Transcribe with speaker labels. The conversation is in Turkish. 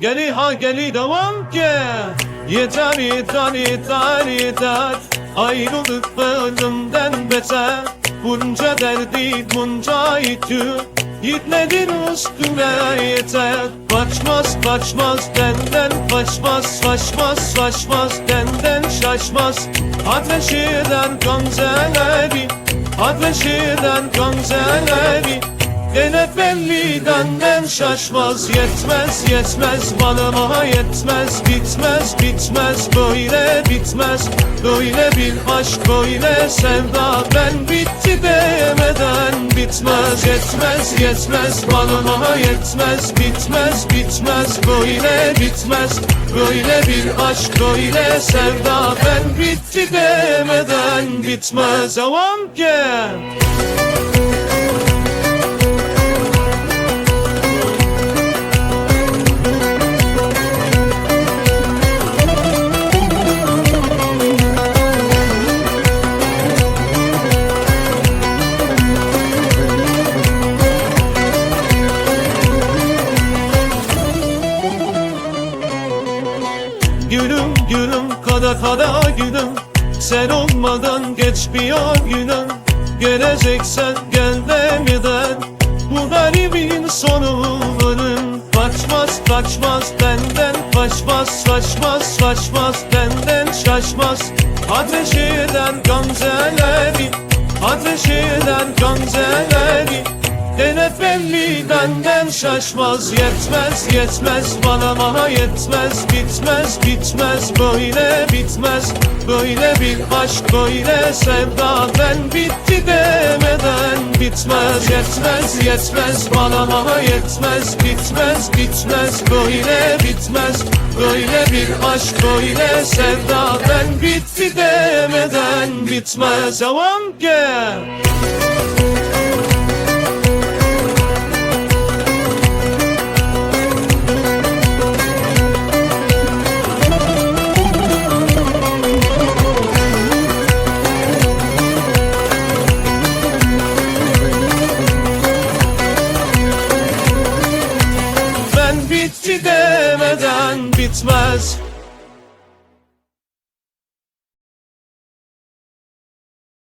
Speaker 1: Geli ha geli devam gel Yeter yeter yeter yeter. Ayrılık bölümden beter. Bunca derdi bunca itü. Yitledin üstüme yeter. Kaçmaz kaçmaz benden kaçmaz Şaşmaz şaşmaz benden şaşmaz. Ateş eden gamzeleri Ateş eden gamzeleri Gene belli benden şaşmaz Yetmez yetmez balama yetmez Bitmez bitmez böyle bitmez. Böyle bir aşk böyle sevda Ben bitti demeden bitmez. Yetmez yetmez balama yetmez Bitmez bitmez böyle bitmez. Böyle bir aşk böyle sevda Ben bitti demeden bitmez. Avam gel Gülüm kada kada gülüm. Sen olmadan geçmiyor günüm Geleceksen gel demeden Bu garibin sonu ölüm. Kaçmaz kaçmaz benden kaçmaz Şaşmaz şaşmaz benden şaşmaz Ateş eden gamzeleri Ateş eden gamzeleri Dene belli şaşmaz Yetmez yetmez bana bana yetmez Bitmez bitmez böyle bitmez Böyle bir aşk böyle sevda Ben bitti demeden bitmez Yetmez yetmez bana bana yetmez Bitmez bitmez böyle bitmez Böyle bir aşk böyle sevda Ben bitti demeden bitmez. Avam gel bitti demeden bitmez